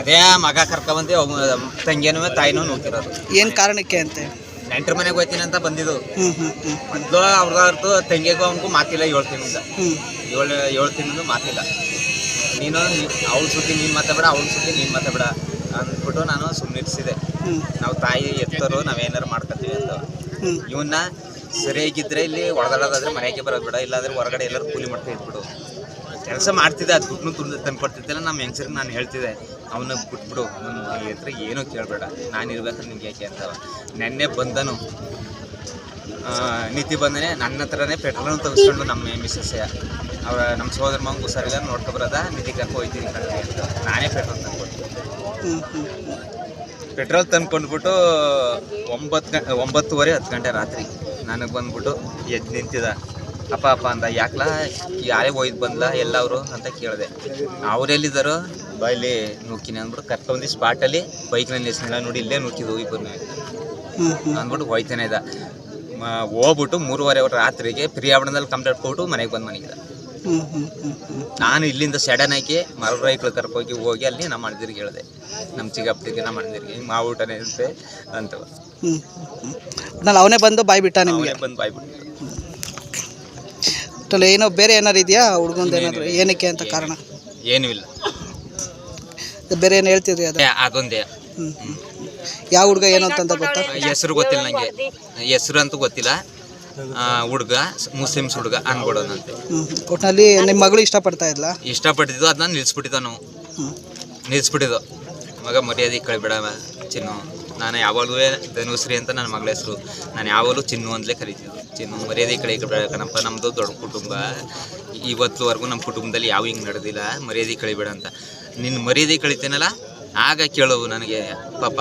ಅದೇ ಮಗ ಕರ್ಕೊಂಬಂದು ತಂಗಿನೂ ತಾಯಿನೂ ನೋಡ್ತಿರೋದು. ಏನು ಕಾರಣಕ್ಕೆ ಅಂತ? ನೆಂಟ್ರ ಮನೆಗೆ ಹೋಗ್ತೀನಿ ಅಂತ ಬಂದಿದ್ದು. ಹ್ಞೂ ಹ್ಞೂ ಹ್ಞೂ ಮೊದಲು ಅವ್ರದ್ದು ತಂಗಿಗೂ ಅವನಿಗೂ ಮಾತಿಲ್ಲ ಏಳು ತಿಂಗಳಿಂದ. ಹ್ಞೂ ಏಳು ಏಳು ಅಂದ್ರೆ ಮಾತಿಲ್ಲ. ನೀನು ಅವ್ಳ ಸುದ್ದಿ ನೀನು ಮಾತಾಡ ಅವ್ಳ ಸುದ್ದಿ ನೀನು ಮಾತಾಡ ಅಂದ್ಬಿಟ್ಟು ನಾನು ಸುಮ್ಮನಿರ್ಸಿದೆ ನಾವು ತಾಯಿ ಎತ್ತರು ನಾವೇನಾರು ಮಾಡ್ಕೊತೀವಿ ಅಂತ. ಇವನ್ನ ಸರಿಯಾಗಿದ್ರೆ ಇಲ್ಲಿ ಒಳಗಡೆ ಮನೆಗೆ ಬರೋದು ಬಿಡ ಇಲ್ಲಾಂದ್ರೆ ಹೊರಗಡೆ ಎಲ್ಲರೂ ಕೂಲಿ ಮಾಡ್ತಾ ಇದ್ಬಿಡು. ಕೆಲಸ ಮಾಡ್ತಿದ್ದೆ, ಅದು ದುಡ್ಡು ತುಂಬ ತಂದು ಕೊಡ್ತಿದ್ದೆಲ್ಲ. ನಮ್ಮ ಹೆಂಗಸರಿಗೆ ನಾನು ಹೇಳ್ತಿದ್ದೆ ಅವನ್ನ ಬಿಟ್ಬಿಡು ನನ್ನ ಹತ್ರ ಏನೂ ಕೇಳಬೇಡ. ನಾನು ಇರ್ಬೇಕಾದ್ರೆ ನಿಂಗೆ ಯಾಕೆ ಅಂತ ನೆನ್ನೆ ಬಂದನು. ನೀತಿ ಬಂದನೆ, ನನ್ನ ಹತ್ರನೇ ಪೆಟ್ರೋಲ್ ತೆಗೆಸ್ಕೊಂಡು ನಮ್ಮ ಮಿಸ್ಸಸ್ ಅವರ ನಮ್ಮ ಸೋದರ ಮಗನ ಹುಷಾರಿಲ್ಲ ನೋಡ್ಕೊಬರದ ನಿಧಿ ಕರ್ಕೊ ಹೋಯ್ತೀನಿ ಅಂತ ನಾನೇ ಪೆಟ್ರೋಲ್ ತಂದ್ಕೊಡ್ತೀನಿ. ಪೆಟ್ರೋಲ್ ತಂದ್ಕೊಂಡ್ಬಿಟ್ಟು ಒಂಬತ್ತು ಗಂಟೆ ಒಂಬತ್ತುವರೆ ಹತ್ತು ಗಂಟೆ ರಾತ್ರಿ ನನಗೆ ಬಂದ್ಬಿಟ್ಟು ಎದ್ದು ನಿಂತಿದ. ಅಪ್ಪ ಅಪ್ಪ ಅಂತ ಯಾಕ್ಲಾ ಯಾರೇ ಒಯ್ದು ಬಂದ್ಲ ಎಲ್ಲವರು ಅಂತ ಕೇಳಿದೆ. ಅವರೆಲ್ಲಿದ್ದಾರೋ ಬೈಲಿ ನುಕ್ಕಿನಿ ಅಂದ್ಬಿಟ್ಟು ಕರ್ಕೊಂಡಿ ಸ್ಪಾಟಲ್ಲಿ ಬೈಕ್ನ ನಿಲ್ಸಿಲ್ಲ ನೋಡಿ ಇಲ್ಲೇ ನುಕ್ಕಿದ್ವು ಇಬ್ಬರು ಅಂದ್ಬಿಟ್ಟು ಹೋಯ್ತಾನೆ ಇದ್ದ ಹೋಗ್ಬಿಟ್ಟು ಮೂರುವರೆ ಅವ್ರ ರಾತ್ರಿಗೆ ಪ್ರಿಯಾವಣದಲ್ಲಿ ಕಂಪ್ಲೇಂಟ್ ಕೊಟ್ಟು ಮನೆಗೆ ಬಂದು ಮನೆಗಿದ್ದ ಹ್ಞೂ ನಾನು ಇಲ್ಲಿಂದ ಸಡನ್ ಆಗಿ ಮರ ರೈಕ್ಳು ಕರ್ಕೋಗಿ ಹೋಗಿ ಅಲ್ಲಿ ನಮ್ಮ ಅಣ್ಣದಿರಿಗೆ ಹೇಳಿದೆ. ನಮ್ಮ ಚಿಕ್ಕಪ್ಪರಿಗೆ ನಮ್ಮ ಅಣ್ಣದಿರಿಗೆ ಹಿಂಗೆ ಊಟನೇ ಇರುತ್ತೆ ಅಂತ. ನಾನು ಅವನೇ ಬಂದು ಬಾಯ್ ಬಿಟ್ಟ ಅವನೇ ಬಂದು ಬಾಯ್ಬಿಟ್ಟು. ಒಟ್ಟಲ್ಲಿ ಏನೋ ಬೇರೆ ಏನಾರು ಇದೆಯಾ? ಹುಡುಗಂದು ಏನಾದ್ರು ಏನಕ್ಕೆ ಅಂತ ಕಾರಣ? ಏನೂ ಇಲ್ಲ. ಬೇರೆ ಏನು ಹೇಳ್ತಿದ್ರಿ ಅದು? ಏ, ಅದೊಂದೇ. ಯಾವ ಹುಡುಗ ಏನು ಅಂತ ಗೊತ್ತಾ? ಹೆಸರು ಗೊತ್ತಿಲ್ಲ ನನಗೆ ಹೆಸರು ಅಂತೂ ಗೊತ್ತಿಲ್ಲ. ಹುಡುಗ ಮುಸ್ಲಿಮ್ಸ್ ಹುಡುಗ ಅನ್ಬಿಡೋನಂತೆ ಹ್ಞೂ ಒಟ್ಟಿನಲ್ಲಿ ನಿಮ್ಮ ಮಗಳು ಇಷ್ಟಪಡ್ತಾ ಇದ್ಲಾ? ಇಷ್ಟಪಟ್ಟಿದ್ದು ಅದನ್ನ ನಿಲ್ಸ್ಬಿಟ್ಟಿದ್ದ ನಾವು ನಿಲ್ಸ್ಬಿಟ್ಟಿದ್ದು. ಮಗ ಮರ್ಯಾದೆ ಕಳಿಬೇಡ ಚಿನ್ನು. ನಾನು ಯಾವಾಗಲೂ ಧನುಶ್ರೀ ಅಂತ ನನ್ನ ಮಗಳ ಹೆಸರು. ನಾನು ಯಾವಾಗಲೂ ಚಿನ್ನು ಅಂತಲೇ ಕರಿತಿದ್ದು. ಚಿನ್ನು ಮರ್ಯಾದೆ ಕಡೆ ಕಣಪ್ಪ ನಮ್ಮದು ದೊಡ್ಡ ಕುಟುಂಬ. ಇವತ್ತುವರೆಗೂ ನಮ್ಮ ಕುಟುಂಬದಲ್ಲಿ ಯಾವ ಹಿಂಗೆ ನಡೆದಿಲ್ಲ. ಮರ್ಯಾದೆ ಕಳಿಬೇಡ ಅಂತ. ನಿನ್ನ ಮರ್ಯಾದೆ ಕಳಿತೇನಲ್ಲ? ಆಗ ಕೇಳವು ನನಗೆ. ಪಾಪ